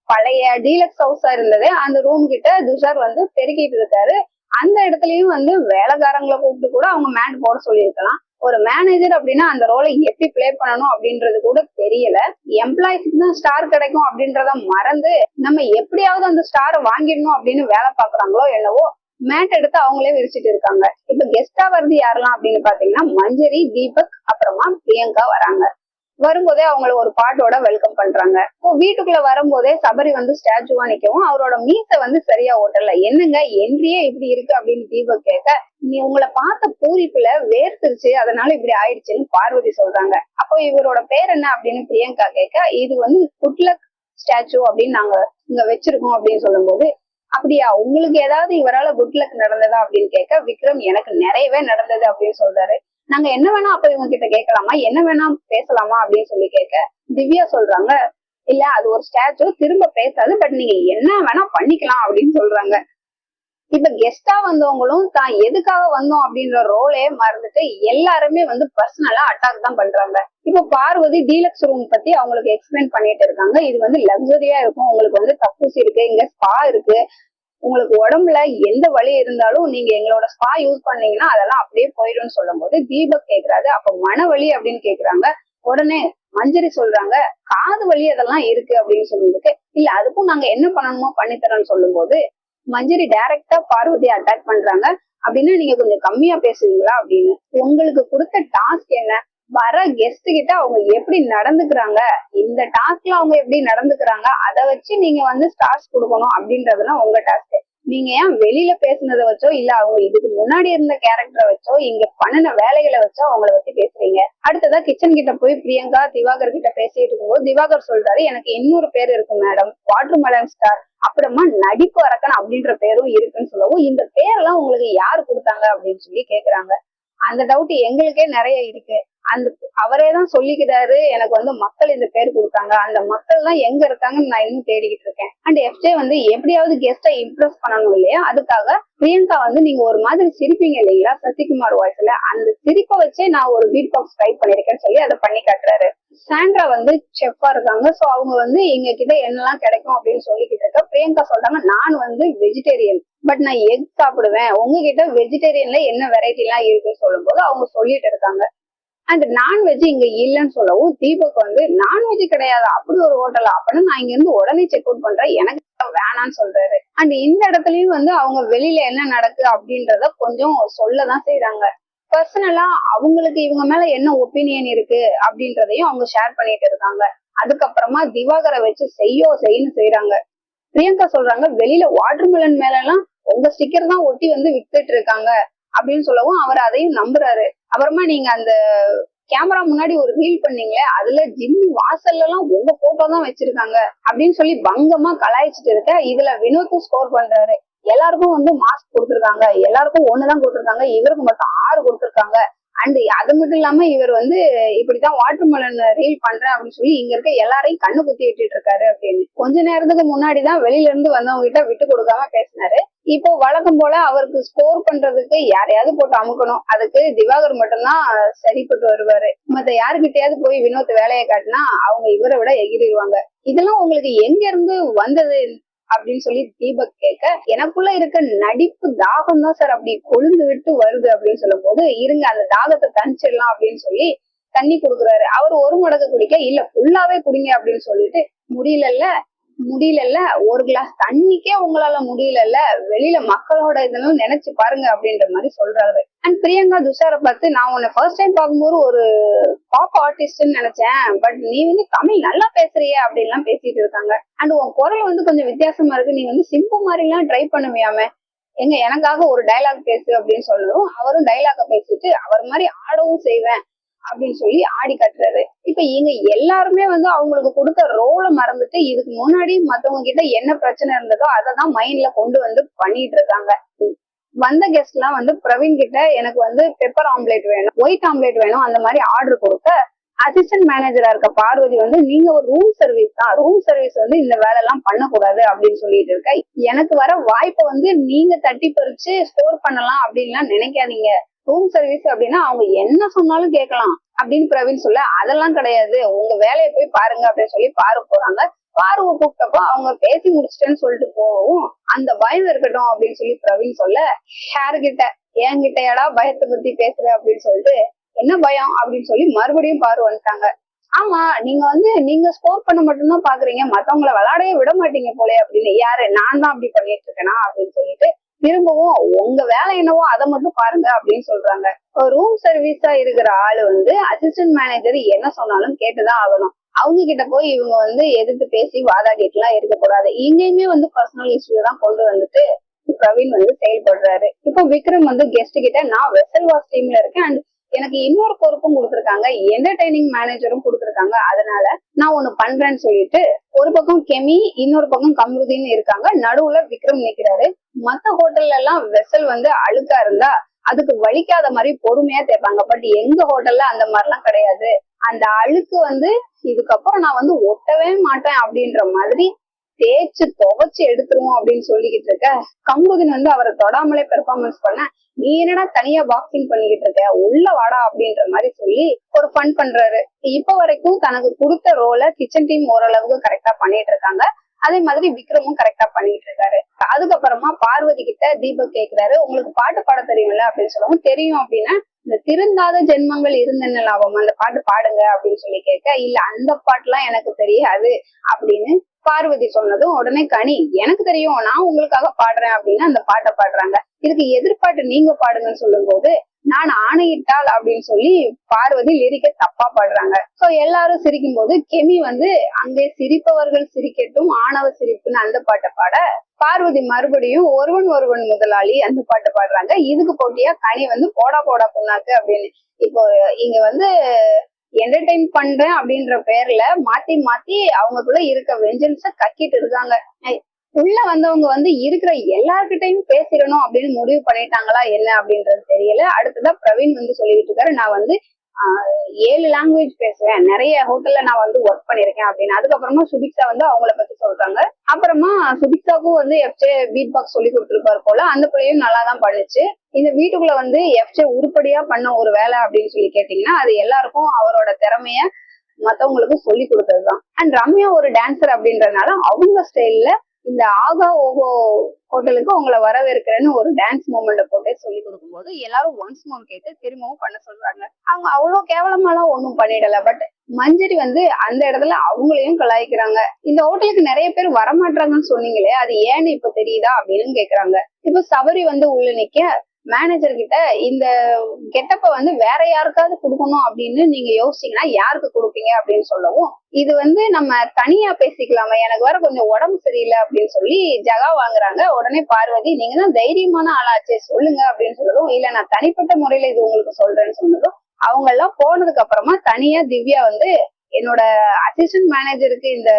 பழைய டீலக்ஸ் ஹவுஸா இருந்தது. அந்த ரூம் கிட்ட துஷார் வந்து பெருக்கிட்டு இருக்காரு. அந்த இடத்துலயும் வந்து வேலைக்காரங்களை கூப்பிட்டு கூட அவங்க மேட் போட சொல்லியிருக்கலாம். ஒரு மேனேஜர் அப்படின்னா அந்த ரோலை எப்படி ப்ளே பண்ணணும் அப்படின்றது கூட தெரியல. எம்ப்ளாயிஸ்க்கு தான் ஸ்டார் கிடைக்கும் அப்படின்றத மறந்து நம்ம எப்படியாவது அந்த ஸ்டாரை வாங்கிடணும் அப்படின்னு வேலை பாக்குறாங்களோ என்னவோ மேட் எடுத்து அவங்களே விரிச்சிட்டு இருக்காங்க. இப்ப கெஸ்டா வருது யாரெல்லாம் அப்படின்னு பாத்தீங்கன்னா மஞ்சரி தீபக் அப்புறமா பிரியங்கா வராங்க. வரும்போதே அவங்கள ஒரு பாட்டோட வெல்கம் பண்றாங்க. இப்போ வீட்டுக்குள்ள வரும்போதே சபரி வந்து ஸ்டாச்சுவா நிக்கவும் அவரோட மீசை வந்து சரியா ஓட்டல என்னங்க என்றியே இப்படி இருக்கு அப்படின்னு தீபக் கேட்க நீ உங்களை பார்த்த பூரிப்புல வேர்த்துருச்சு அதனால இப்படி ஆயிடுச்சுன்னு பார்வதி சொல்றாங்க. அப்போ இவரோட பேர் என்ன அப்படின்னு பிரியங்கா கேட்க இது வந்து குட்லக் ஸ்டாச்சு அப்படின்னு நாங்க இங்க வச்சிருக்கோம் அப்படின்னு சொல்லும்போது அப்படியா? உங்களுக்கு ஏதாவது இவரால குட்லக் நடந்ததா அப்படின்னு கேட்க விக்ரம் எனக்கு நிறையவே நடந்தது அப்படின்னு சொல்றாரு. நாங்க என்ன வேணா அப்ப இவங்க கிட்ட கேட்கலாமா என்ன வேணா பேசலாமா அப்படின்னு சொல்லி கேட்க திவ்யா சொல்றாங்க இல்ல அது ஒரு ஸ்டாச்சு திரும்ப பேசாது பட் நீங்க என்ன வேணா பண்ணிக்கலாம் அப்படின்னு சொல்றாங்க. இப்ப கெஸ்டா வந்தவங்களும் தான் எதுக்காக வந்தோம்? அப்படின்ற ரோலே மறந்துட்டு எல்லாருமே வந்து பர்சனலா அட்டாக் தான் பண்றாங்க. இப்ப பார்வதி டீலக்ஸ் ரூம் பத்தி அவங்களுக்கு எக்ஸ்பிளைன் பண்ணிட்டு இருக்காங்க. இது வந்து லக்ஸரியா இருக்கும். உங்களுக்கு வந்து தப்பூசி இருக்கு இங்க ஸ்பா இருக்கு. உங்களுக்கு உடம்புல எந்த வலி இருந்தாலும் நீங்க எங்களோட ஸ்பா யூஸ் பண்ணீங்கன்னா அதெல்லாம் அப்படியே போயிடும்னு சொல்லும் போது தீபக் கேக்குறாரு. அப்ப மனவலி அப்படின்னு கேக்குறாங்க. உடனே மஞ்சரி சொல்றாங்க காது வலி அதெல்லாம் இருக்கு அப்படின்னு சொல்லிருக்கு இல்ல அதுக்கும் நாங்க என்ன பண்ணணுமோ பண்ணித்தரோம்னு சொல்லும்போது மஞ்சரி டைரக்டா பார்வதியை அட்டாக் பண்றாங்க. அப்படின்னா நீங்க கொஞ்சம் கம்மியா பேசுவீங்களா அப்படின்னு. உங்களுக்கு கொடுத்த டாஸ்க் என்ன? வர கெஸ்ட் கிட்ட அவங்க எப்படி நடந்துக்கிறாங்க இந்த டாஸ்க்ல அவங்க எப்படி நடந்துக்கிறாங்க அதை வச்சு நீங்க வந்து ஸ்டார்ஸ் கொடுக்கணும் அப்படின்றதுலாம் உங்க டாஸ்க் நீங்க ஏன் வெளியில பேசுனதை வச்சோ இல்ல அவங்க இதுக்கு முன்னாடி இருந்த கேரக்டரை வச்சோ இங்க பண்ணின வேலைகளை வச்சோ அவங்கள பத்தி பேசுறீங்க. அடுத்ததா கிச்சன் கிட்ட போய் பிரியங்கா திவாகர் கிட்ட பேசிட்டு இருக்கும்போது திவாகர் சொல்றாரு எனக்கு இன்னொரு பேர் இருக்கு மேடம் வாட்டர் மெலன் ஸ்டார் அப்புறமா நடிப்பு அரக்கன் அப்படின்ற பேரும் இருக்குன்னு சொல்லவும் இந்த பேரெல்லாம் உங்களுக்கு யாரு கொடுத்தாங்க அப்படின்னு சொல்லி கேக்குறாங்க. அந்த டவுட் எங்களுக்கே நிறைய இருக்கு. அந்த அவரே தான் சொல்லிக்கிறாரு எனக்கு வந்து மக்கள் இந்த பேர் கொடுத்தாங்க. அந்த மக்கள் எல்லாம் எங்க இருக்காங்கன்னு நான் இன்னும் தேடிக்கிட்டு இருக்கேன். அண்ட் எஃப்ஜே வந்து எப்படியாவது கெஸ்டை இம்ப்ரெஸ் பண்ணணும் இல்லையா? அதுக்காக பிரியங்கா வந்து நீங்க ஒரு மாதிரி சிரிப்பீங்க இல்லைங்களா? சசிகுமார் வாய்ஸ்ல அந்த சிரிப்பை வச்சே நான் ஒரு பீட் பாக்ஸ் ட்ரை பண்ணிருக்கேன்னு சொல்லி அதை பண்ணி காட்டுறாரு. சாண்ட்ரா வந்து செஃப்பா இருக்காங்க. ஸோ அவங்க வந்து எங்க கிட்ட என்னெல்லாம் கிடைக்கும் அப்படின்னு சொல்லிக்கிட்டு இருக்க பிரியங்கா சொல்றாங்க நான் வந்து வெஜிடேரியன் பட் நான் எக் சாப்பிடுவேன். உங்ககிட்ட வெஜிடேரியன்ல என்ன வெரைட்டி எல்லாம் இருக்குன்னு சொல்லும்போது அவங்க சொல்லிட்டு இருக்காங்க. அண்ட் நான்வெஜ் இங்க இல்லைன்னு சொல்லவும் தீபக் வந்து நான்வெஜ் கிடையாது. அப்படி ஒரு ஹோட்டல் அப்படின்னு நான் இங்க இருந்து உடனே செக் அவுட் பண்றேன். எனக்கு வேணாம்னு சொல்றாரு. அண்ட் இந்த இடத்துலயும் வந்து அவங்க வெளியில என்ன நடக்குது அப்படின்றத கொஞ்சம் சொல்லதான் செய்யறாங்க பர்சனலா அவங்களுக்கு இவங்க மேல என்ன ஒப்பீனியன் இருக்கு அப்படின்றதையும் அவங்க ஷேர் பண்ணிட்டு இருக்காங்க. அதுக்கப்புறமா திவாகரை வச்சு செய்யோ செய்யன்னு செய்யறாங்க பிரியங்கா சொல்றாங்க வெளியில வாட்டர்மெலன் மேல எல்லாம் உங்க ஸ்டிக்கர் தான் ஒட்டி வந்து வித்துட்டு இருக்காங்க அப்படின்னு சொல்லவும் அவர் அதையும் நம்புறாரு. அப்புறமா நீங்க அந்த கேமரா முன்னாடி ஒரு ரீல் பண்ணீங்களே அதுல ஜிம் வாசல்ல எல்லாம் உங்க போட்டோ தான் வச்சிருக்காங்க அப்படின்னு சொல்லி பங்கமா கலாய்ச்சிட்டு இருக்க இதுல வினோத் ஸ்கோர் பண்றாரு. எல்லாருக்கும் வந்து மாஸ்க் கொடுத்துருக்காங்க. எல்லாருக்கும் ஒண்ணுதான் கொடுத்துருக்காங்க. இவருக்கு மட்டும் ஆறு கொடுத்துருக்காங்க. அண்ட் அது மட்டும் இல்லாம இவர் வந்து இப்படிதான் வாட்டர் மெலன் ரீல் பண்றேன் அப்படின்னு சொல்லி இங்க இருக்க எல்லாரையும் கண்ணு குத்தி விட்டுட்டு இருக்காரு அப்படின்னு. கொஞ்ச நேரத்துக்கு முன்னாடிதான் வெளியில இருந்து வந்தவங்க கிட்ட விட்டு கொடுக்காம பேசினாரு. இப்போ வழக்கம் போல அவருக்கு ஸ்கோர் பண்றதுக்கு யாரையாவது போட்டு அமுக்கணும். அதுக்கு திவாகர் மட்டும்தான் சரிப்பட்டு வருவாரு. மத்த யாருக்கிட்டயாவது போய் வினோத் வேலையை காட்டினா அவங்க இவரை விட எகிரிடுவாங்க இதெல்லாம் உங்களுக்கு எங்க இருந்து வந்தது? அப்படின்னு சொல்லி தீபக் கேட்க எனக்குள்ள இருக்க நடிப்பு தாகம் தான் சார் அப்படி கொழுந்து விட்டு வருது அப்படின்னு சொல்லும் போது இருங்க அந்த தாகத்தை தணிச்சிடலாம் அப்படின்னு சொல்லி தண்ணி கொடுக்குறாரு. அவர் ஒரு மடக்கு குடிக்க இல்ல ஃபுல்லாவே குடிங்க அப்படின்னு சொல்லிட்டு முடியலல்ல முடியலல்ல? ஒரு கிளாஸ் தண்ணிக்கே உங்களால முடியலல்ல? வெளியில மக்களோட இதெல்லாம் நினைச்சு பாருங்க அப்படின்ற மாதிரி சொல்றாரு. அண்ட் பிரியங்கா துஷாரை பார்த்து நான் உன்னை ஃபர்ஸ்ட் டைம் பார்க்கும்போது ஒரு பாப் ஆர்டிஸ்ட்னு நினைச்சேன். பட் நீ வந்து தமிழ் நல்லா பேசுறியே அப்படின்லாம் பேசிட்டு இருக்காங்க. அண்ட் உன் குரல் வந்து கொஞ்சம் வித்தியாசமா இருக்கு. நீ வந்து சிம்பு மாதிரி எல்லாம் ட்ரை பண்ணுவியாமே எங்க எனக்காக ஒரு டயலாக் பேசு அப்படின்னு சொல்லணும் அவரும் டயலாக பேசிட்டு அவர் மாதிரி ஆடவும் செய்வேன். அப்படின்னு சொல்லி ஆடி கட்டுறாரு. இப்ப இங்க எல்லாருமே வந்து அவங்களுக்கு கொடுத்த ரோலை மறந்துட்டு இதுக்கு முன்னாடி மத்தவங்க கிட்ட என்ன பிரச்சனை இருந்ததோ அதை தான் மைண்ட்ல கொண்டு வந்து பண்ணிட்டு இருக்காங்க. வந்த கெஸ்ட் எல்லாம் வந்து பிரவீன் கிட்ட எனக்கு வந்து பெப்பர் ஆம்லேட் வேணும் ஒயிட் ஆம்லேட் வேணும் அந்த மாதிரி ஆர்டர் கொடுக்க அசிஸ்டன்ட் மேனேஜரா இருக்க பார்வதி வந்து நீங்க ஒரு ரூம் சர்வீஸ் தான் ரூம் சர்வீஸ் வந்து இந்த வேலை எல்லாம் பண்ணக்கூடாது அப்படின்னு சொல்லிட்டு இருக்க. எனக்கு வர வாய்ப்பை வந்து நீங்க தட்டி பறிச்சு ஸ்டோர் பண்ணலாம் அப்படின்லாம் நினைக்காதீங்க. ரூம் சர்வீஸ் அப்படின்னா அவங்க என்ன சொன்னாலும் கேட்கலாம் அப்படின்னு பிரவீன் சொல்ல அதெல்லாம் கிடையாது. உங்க வேலையை போய் பாருங்க அப்படின்னு சொல்லி பாரு போறாங்க. பாருவ கூப்பிட்டப்போ அவங்க பேசி முடிச்சிட்டேன்னு சொல்லிட்டு போகவும் அந்த பயம் இருக்கட்டும் அப்படின்னு சொல்லி பிரவீன் சொல்ல யாருகிட்ட என்கிட்டயாடா பயத்தை பத்தி பேசுற? அப்படின்னு சொல்லிட்டு என்ன பயம்? அப்படின்னு சொல்லி மறுபடியும் பாரு வந்துட்டாங்க. ஆமா நீங்க வந்து நீங்க ஸ்கோர் பண்ண மட்டும்தான் பாக்குறீங்க. மத்தவங்கள விளையாடவே விட மாட்டீங்க போலே அப்படின்னு யாரு? நான் தான் அப்படி பண்ணிட்டு இருக்கேனா? அப்படின்னு சொல்லிட்டு திரும்பவும் உங்க வேலை என்னவோ அதை மட்டும் பாருங்க அப்படின்னு சொல்றாங்க. ரூம் சர்வீஸா இருக்கிற ஆளு வந்து அசிஸ்டன்ட் மேனேஜர் என்ன சொன்னாலும் கேட்டுதான் ஆகணும். அவங்க கிட்ட போய் இவங்க வந்து எதிர்த்து பேசி வாதாடிட்டு எல்லாம் இருக்கக்கூடாது இங்கேயுமே வந்து பர்சனல் இஷ்யூ தான் கொண்டு வந்துட்டு பிரவீன் வந்து செயல்படுறாரு. இப்போ விக்ரம் வந்து கெஸ்ட் கிட்ட நான் வெசல் வாஸ் டீம்ல இருக்கேன் அண்ட் எனக்கு இன்னொரு பொறுப்பும் கொடுத்துருக்காங்க. என்டர்டைனிங் மேனேஜரும் கொடுத்துருக்காங்க. அதனால நான் ஒண்ணு பண்றேன்னு சொல்லிட்டு ஒரு பக்கம் கெமி இன்னொரு பக்கம் கம்ருதின்னு இருக்காங்க. நடுவுல விக்ரம் நிக்கிறாரு. மத்த ஹோட்டல்ல எல்லாம் வெசல் வந்து அழுக்கா இருந்தா அதுக்கு வலிக்காத மாதிரி பொறுமையா தேப்பாங்க பட் எங்க ஹோட்டல்ல அந்த மாதிரிலாம் கிடையாது. அந்த அழுக்கு வந்து இதுக்கப்புறம் நான் வந்து ஒட்டவே மாட்டேன் அப்படின்ற மாதிரி தேய்ச்சு துவைச்சு எடுத்துருவோம் அப்படின்னு சொல்லிக்கிட்டு இருக்க. கம்புதின் வந்து அவரை தொடாமலே பெர்ஃபார்மன்ஸ் பண்ண நீ என்னடா தனியா பாக்ஸிங் பண்ணிக்கிட்டு இருக்க? உள்ள வாடா அப்படின்ற மாதிரி சொல்லி ஒரு ஃபன் பண்றாரு. இப்ப வரைக்கும் தனக்கு கொடுத்த ரோலை கிச்சன் டீம் ஓரளவுக்கு கரெக்டா பண்ணிட்டு இருக்காங்க. அதே மாதிரி விக்ரமும் கரெக்டா பண்ணிட்டு இருக்காரு. அதுக்கப்புறமா பார்வதி கிட்ட தீபக் கேக்குறாரு உங்களுக்கு பாட்டு பாட தெரியும்ல? அப்படின்னு சொல்லவும் தெரியும் அப்படின்னா இந்த திருந்தாத ஜென்மங்கள் இருந்தென்ன லாபம் அந்த பாட்டு பாடுங்க அப்படின்னு சொல்லி கேட்க இல்ல அந்த பாட்டுலாம் எனக்கு தெரியாது அப்படின்னு பார்வதி சொன்னதும் உடனே கனி எனக்கு தெரியும் நான் உங்களுக்காக பாடுறேன் அப்படின்னு அந்த பாட்டை பாடுறாங்க. இதுக்கு எதிர்பாட்டு நீங்க பாடுங்கன்னு சொல்லும்போது நான் ஆணையிட்டால் அப்படின்னு சொல்லி பார்வதி லிரிக்க தப்பா பாடுறாங்க. சோ எல்லாரும் சிரிக்கும் போது கெமி வந்து அங்கே சிரிப்பவர்கள் சிரிக்கட்டும் ஆணவ சிரிப்புன்னு அந்த பாட்டை பாட பார்வதி மறுபடியும் ஒருவன் ஒருவன் முதலாளி அந்த பாட்டை பாடுறாங்க. இதுக்கு போட்டியா கனி வந்து போடா போடா புண்ணாக்கு அப்படின்னு. இப்போ இங்க வந்து என்டர்டைன் பண்றேன் அப்படின்ற பேர்ல மாத்தி மாத்தி அவங்களுக்குள்ள இருக்க வெஞ்சன்ஸ கக்கிட்டு இருக்காங்க. உள்ள வந்தவங்க வந்து இருக்கிற எல்லார்கிட்டையும் பேசிடணும் அப்படின்னு முடிவு பண்ணிட்டாங்களா என்ன அப்படின்றது தெரியல. அடுத்ததா பிரவீன் வந்து சொல்லிட்டு இருக்காரு. நான் வந்து ஏழு லாங்குவேஜ் பேசுவேன். நிறைய ஹோட்டல்ல நான் வந்து ஒர்க் பண்ணிருக்கேன் அப்படின்னு. அதுக்கப்புறமா சுபிக்ஷா வந்து அவங்கள பத்தி சொல்றாங்க. அப்புறமா சுபிக்ஷாக்கும் வந்து எஃப்ஜே பீட் பாக்ஸ் சொல்லி கொடுத்துருப்பாரு போல. அந்த பிள்ளையும் நல்லா தான் பண்ணுச்சு இந்த வீட்டுக்குள்ள வந்து எஃப்ஜே உருப்படியா பண்ண ஒரு வேலை அப்படின்னு சொல்லி கேட்டீங்கன்னா அது எல்லாருக்கும் அவரோட திறமைய மத்தவங்களுக்கு சொல்லி கொடுத்ததுதான். அண்ட் ரம்யா ஒரு டான்சர் அப்படின்றதுனால அவங்க ஸ்டைல்ல இந்த ஆகா ஓகோ ஹோட்டலுக்கு உங்களை வரவேற்கிறேன்னு ஒரு டான்ஸ் மூமெண்ட போட்டு சொல்லி கொடுக்கும்போது எல்லாரும் ஒன்ஸ் மோர் கேட்டு திரும்பவும் பண்ண சொல்றாங்க. அவங்க அவ்வளவு கேவலமாலாம் ஒன்றும் பண்ணிடல. பட் மஞ்சரி வந்து அந்த இடத்துல அவங்களையும் கலாய்க்கிறாங்க. இந்த ஹோட்டலுக்கு நிறைய பேர் வரமாட்டாங்கன்னு சொன்னீங்களே அது ஏன்னு இப்ப தெரியுதா அப்படின்னு கேக்குறாங்க. இப்ப சபரி வந்து உள்ள நிக்க மேனேஜர் கிட்ட இந்த கெட்டப்ப வந்து வேற யாருக்காவது கொடுக்கணும் அப்படின்னு நீங்க யோசிச்சீங்கன்னா யாருக்கு கொடுப்பீங்க அப்படின்னு சொல்லவும் இது வந்து நம்ம தனியா பேசிக்கலாமா எனக்கு வேற கொஞ்சம் உடம்பு சரியில்லை அப்படின்னு சொல்லி ஜகா வாங்குறாங்க. உடனே பார்வதி நீங்க தான் தைரியமான ஆளாச்சே சொல்லுங்க அப்படின்னு சொல்லதும் இல்ல நான் தனிப்பட்ட முறையில இது உங்களுக்கு சொல்றேன்னு சொன்னதும் அவங்க எல்லாம் போனதுக்கு அப்புறமா தனியா திவ்யா வந்து என்னோட அசிஸ்டன்ட் மேனேஜருக்கு இந்த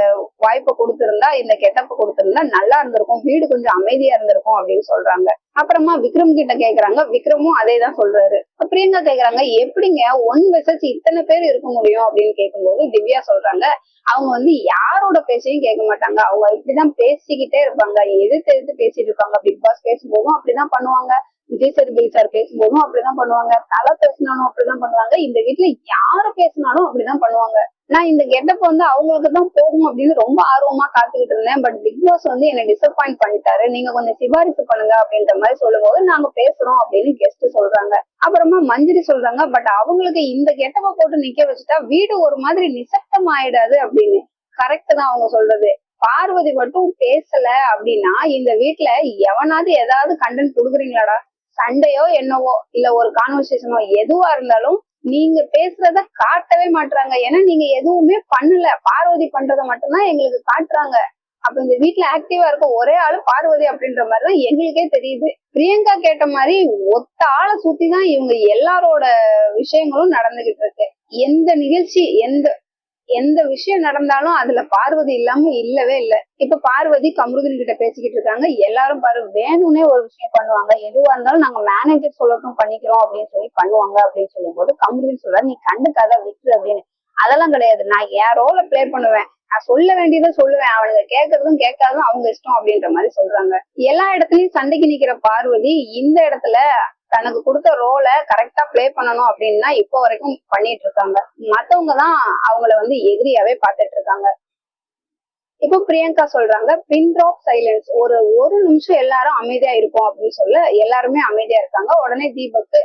வாய்ப்பை கொடுத்துருந்தா இந்த கெட்டப்பை கொடுத்துருந்தா நல்லா இருந்திருக்கும் வீடு கொஞ்சம் அமைதியா இருந்திருக்கும் அப்படின்னு சொல்றாங்க. அப்புறமா விக்ரம் கிட்ட கேக்குறாங்க. விக்ரமும் அதே தான் சொல்றாரு பிரியங்கா கேக்குறாங்க? எப்படிங்க ஒன் வெசஸ் இத்தனை பேர் இருக்க முடியும் அப்படின்னு கேட்கும்போது திவ்யா சொல்றாங்க. அவங்க வந்து யாரோட பேச்சையும் கேட்க மாட்டாங்க. அவங்க இப்படிதான் பேசிக்கிட்டே இருப்பாங்க. எதிர்த்து எதிர்த்து பேசிட்டு இருப்பாங்க. பிக் பாஸ் பேசும்போதும் அப்படிதான் பண்ணுவாங்க. விஜய் சார் விஜய் சார் பேசும்போதும் அப்படிதான் பண்ணுவாங்க. தலை பேசினாலும் அப்படிதான் பண்ணுவாங்க. இந்த வீட்டுல யாரு பேசினாலும் அப்படிதான் பண்ணுவாங்க. நான் இந்த கெட்டப் வந்து அவங்களுக்கு தான் போகும் அப்படின்னு ரொம்ப ஆர்வமா காத்துக்கிட்டு இருந்தேன். பட் பிக் பாஸ் வந்து என்ன டிசப்பாயிண்ட் பண்ணிட்டாரு. நீங்க கொஞ்சம் சிபாரிசு பண்ணுங்க அப்படின்ற மாதிரி சொல்லும் போது நாங்க பேசுறோம் அப்படின்னு கெஸ்ட் சொல்றாங்க. அப்புறமா மஞ்சரி சொல்றாங்க பட் அவங்களுக்கு இந்த கெட்டப்ப போட்டு நிக்க வச்சுட்டா வீடு ஒரு மாதிரி நிசப்தம் ஆயிடாது அப்படின்னு. கரெக்ட் தான் அவங்க சொல்றது. பார்வதி மட்டும் பேசல அப்படின்னா இந்த வீட்டுல எவனாவது ஏதாவது கண்டென்ட் கொடுக்குறீங்களாடா? சண்டையோ என்னவோ இல்ல ஒரு கான்வர்சேஷனோ எதுவா இருந்தாலும் நீங்க பேசுறத காட்டவே மாட்றாங்க. ஏன்னா நீங்க எதுவுமே பண்ணல. பார்வதி பண்றத மட்டும்தான் எங்களுக்கு காட்டுறாங்க. அப்ப இந்த வீட்டுல ஆக்டிவா இருக்க ஒரே ஆளு பார்வதி அப்படின்ற மாதிரிதான் எங்களுக்கே தெரியுது. பிரியங்கா கேட்ட மாதிரி ஒத்த ஆளை சுத்தி தான் இவங்க எல்லாரோட விஷயங்களும் நடந்துகிட்டு இருக்கு. எந்த நிகழ்ச்சி எந்த எந்த விஷயம் நடந்தாலும் அதுல பார்வதி இல்லாம இல்லவே இல்ல. இப்ப பார்வதி கமருதன் கிட்ட பேசிக்கிட்டு இருக்காங்க. எல்லாரும் பாரு வேணும்னே ஒரு விஷயம் பண்ணுவாங்க. எதுவா இருந்தாலும் நாங்க மேனேஜர் சொல்லட்டும் பண்ணிக்கிறோம் அப்படின்னு சொல்லி பண்ணுவாங்க அப்படின்னு சொல்லும் போது கமருதன் சொல்றாரு நீ கண்டுக்காத விட்டுரு அப்படின்னு. அதெல்லாம் கிடையாது. நான் என் ரோல ப்ளே பண்ணுவேன். நான் சொல்ல வேண்டியதை சொல்லுவேன். அவனுங்க கேட்கறதும் கேட்காததும் அவங்க இஷ்டம் அப்படின்ற மாதிரி சொல்றாங்க. எல்லா இடத்துலயும் சண்டைக்கு நிக்கிற பார்வதி இந்த இடத்துல தனக்கு கொடுத்த ரோலை கரெக்டா பிளே பண்ணணும் அப்படின்னா இப்போ வரைக்கும் பண்ணிட்டு இருக்காங்க. மத்தவங்க தான் அவங்கள வந்து எதிரியாவே பார்த்துட்டு இருக்காங்க. இப்போ பிரியங்கா சொல்றாங்க பின் ட்ராப் சைலன்ஸ் ஒரு ஒரு நிமிஷம் எல்லாரும் அமைதியா இருப்போம் அப்படின்னு சொல்ல எல்லாருமே அமைதியா இருக்காங்க. உடனே தீபக்கு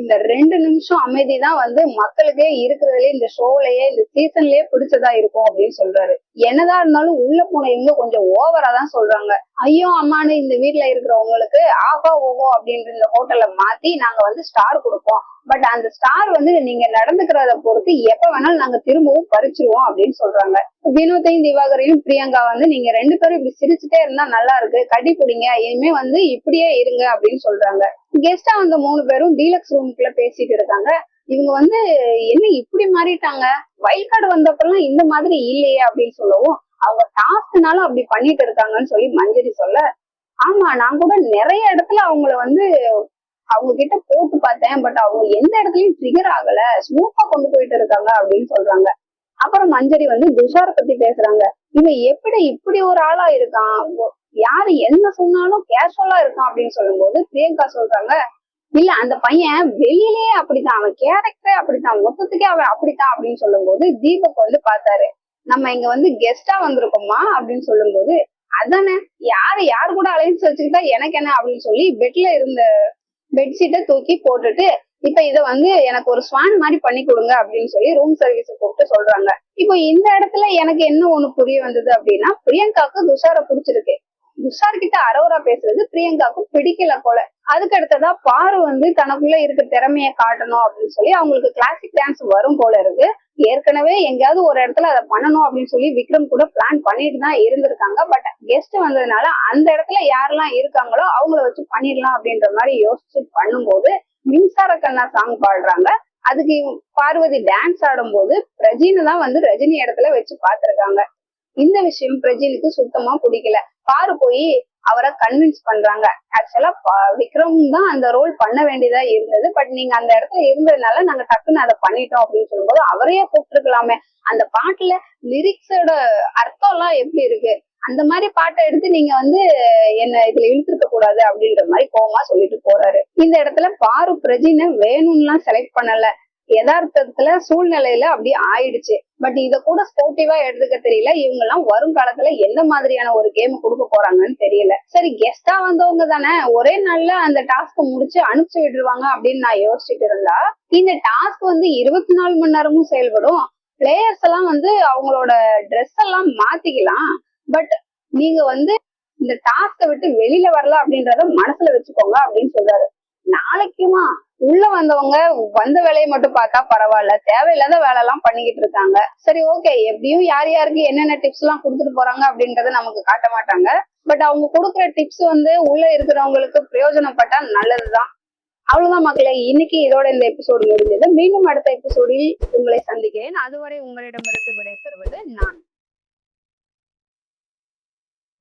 இந்த ரெண்டு நிமிஷம் அமைதி தான் வந்து மக்களுக்கே இருக்கிறதுலயே இந்த ஷோலயே இந்த சீசன்லயே பிடிச்சதா இருக்கும் அப்படின்னு சொல்றாரு. என்னதான் இருந்தாலும் உள்ள போன இவங்க கொஞ்சம் ஓவரா தான் சொல்றாங்க. ஐயோ அம்மானு இந்த வீட்ல இருக்கிறவங்களுக்கு ஆகா ஓஹோ அப்படின்ற இந்த ஹோட்டல்ல மாத்தி நாங்க வந்து ஸ்டார் கொடுப்போம். பட் அந்த ஸ்டார் வந்து நீங்க நடந்துக்கிறத பொறுத்து எப்ப வேணாலும் நாங்க திரும்பவும் பறிச்சிருவோம் அப்படின்னு சொல்றாங்க. வினோத்தையும் திவாகரையும் பிரியங்கா வந்து நீங்க ரெண்டு பேரும் இப்படி சிரிச்சுட்டே இருந்தா நல்லா இருக்கு. கட்டி பிடிங்க. இனிமே வந்து இப்படியே இருங்க அப்படின்னு சொல்றாங்க. கெஸ்டா வந்த மூணு பேரும் டீலக்ஸ் ரூமுக்குள்ள பேசிட்டு இருக்காங்க. இவங்க வந்து என்ன இப்படி மாறிட்டாங்க? வயல் கார்டு வந்தப்பெல்லாம் இந்த மாதிரி இல்லையே அப்படின்னு சொல்லவும் அவங்க டாஸ்க்னால அப்படி பண்ணிட்டு இருக்காங்கன்னு சொல்லி மஞ்சரி சொல்ல ஆமா நான் கூட நிறைய இடத்துல அவங்கள வந்து அவங்க கிட்ட போட்டு பார்த்தேன் பட் அவங்க எந்த இடத்துலயும் ட்ரிகர் ஆகல. ஸ்மூத்தா கொண்டு போயிட்டு இருக்காங்க அப்படின்னு சொல்றாங்க. அப்புறம் மஞ்சரி வந்து துஷார பத்தி பேசுறாங்க. இவன் எப்படி இப்படி ஒரு ஆளா இருக்கான்? யாரு என்ன சொன்னாலும் கேஷுவலா இருக்கான் அப்படின்னு சொல்லும் போது பிரியங்கா சொல்றாங்க இல்ல அந்த பையன் வெளியிலேயே அப்படித்தான். அவன் கேரக்டரே அப்படித்தான். மொத்தத்துக்கே அவன் அப்படித்தான். அப்படின்னு சொல்லும் போது தீபக் வந்து பார்த்தாரு நம்ம இங்க வந்து கெஸ்டா வந்திருக்கோமா அப்படின்னு சொல்லும்போது அதானே யாரு யாரு கூட அலைன்ஸ் வச்சுக்கிட்டா எனக்கு என்ன? அப்படின்னு சொல்லி பெட்ல இருந்த பெட்ஷீட்டை தூக்கி போட்டுட்டு இப்ப இத வந்து எனக்கு ஒரு ஸ்வான் மாதிரி பண்ணி கொடுங்க அப்படின்னு சொல்லி ரூம் சர்வீஸ் கூப்பிட்டு சொல்றாங்க. இப்போ இந்த இடத்துல எனக்கு என்ன ஒண்ணு புரிய வந்தது அப்படின்னா பிரியங்காக்கு துஷார பிடிச்சிருக்கு. துஷார் கிட்ட அரோரா பேசுறது பிரியங்காக்கு பிடிக்கல போல. அதுக்கு அடுத்ததா பாரு வந்து தனக்குள்ள இருக்க திறமைய காட்டணும் அப்படின்னு சொல்லி அவங்களுக்கு கிளாசிக் டான்ஸ் வரும் போல இருக்கு. ஏற்கனவே எங்கேயாவது ஒரு இடத்துல அதை பண்ணணும் அப்படின்னு சொல்லி விக்ரம் கூட பிளான் பண்ணிட்டு தான் இருந்திருக்காங்க. பட் கெஸ்ட் வந்ததுனால அந்த இடத்துல யாரெல்லாம் இருக்காங்களோ அவங்கள வச்சு பண்ணிடலாம் அப்படின்ற மாதிரி யோசிச்சு பண்ணும்போது மின்சார கண்ணா சாங் பாடுறாங்க. அதுக்கு பார்வதி டான்ஸ் ஆடும்போது ரஜினி தான் வந்து ரஜினி இடத்துல வச்சு பார்த்திருக்காங்க. இந்த விஷயம் பிரஜினுக்கு சுத்தமா பிடிக்கல. பாரு போய் அவரை கன்வின்ஸ் பண்றாங்க. ஆக்சுவலா விக்ரம் தான் அந்த ரோல் பண்ண வேண்டியதா இருந்தது. பட் நீங்க அந்த இடத்துல இருந்ததுனால நாங்க டக்குன்னு அதை பண்ணிட்டோம் அப்படின்னு சொல்லும்போது அவரையே கூப்பிட்டுருக்கலாமே. அந்த பாட்டுல லிரிக்ஸோட அர்த்தம் எல்லாம் எப்படி இருக்கு? அந்த மாதிரி பாட்டை எடுத்து நீங்க வந்து என்ன இதுல இழுத்துருக்க கூடாது அப்படின்ற மாதிரி கோமா சொல்லிட்டு போறாரு. இந்த இடத்துல பாரு பிரஜினை வேணும்லாம் செலக்ட் பண்ணல. யதார்த்தத்துல சூழ்நிலையில அப்படி ஆயிடுச்சு. பட் இத கூட ஸ்போர்ட்டிவா எடுத்துக்க தெரியல. இவங்க எல்லாம் வருங்காலத்துல எந்த மாதிரியான ஒரு கேம் கொடுக்க போறாங்கன்னு தெரியல. சரி கெஸ்டா வந்தவங்க தானே. ஒரே நாள்ல அந்த டாஸ்க் முடிச்சு அனுப்பிச்சு விட்டுருவாங்க அப்படின்னு நான் யோசிச்சுட்டு இருந்தா இந்த டாஸ்க் வந்து இருபத்தி நாலு மணி நேரமும் செயல்படும். பிளேயர்ஸ் எல்லாம் வந்து அவங்களோட ட்ரெஸ் எல்லாம் மாத்திக்கலாம். பட் நீங்க வந்து இந்த டாஸ்க விட்டு வெளியில வரல அப்படின்றத மனசுல வச்சுக்கோங்க அப்படின்னு சொல்றாரு. நாளைக்குமா? உள்ள வந்தவங்க வந்த வேலையை மட்டும் பார்த்தா பரவாயில்ல. தேவையில்லாத வேலை எல்லாம் பண்ணிக்கிட்டு இருக்காங்க. சரி ஓகே எப்படியும் யார் யாருக்கு என்னென்ன டிப்ஸ் எல்லாம் கொடுத்துட்டு போறாங்க அப்படின்றத நமக்கு காட்ட மாட்டாங்க. பட் அவங்க கொடுக்குற டிப்ஸ் வந்து உள்ள இருக்கிறவங்களுக்கு பிரயோஜனப்பட்டா நல்லதுதான். அவ்வளவுதான் மக்களே. இன்னைக்கு இதோட இந்த எபிசோடு முடிஞ்சது. மீண்டும் அடுத்த எபிசோடில் உங்களை சந்திக்கிறேன். அதுவரை உங்களிடமிருந்து விடைபெறுவது நான்.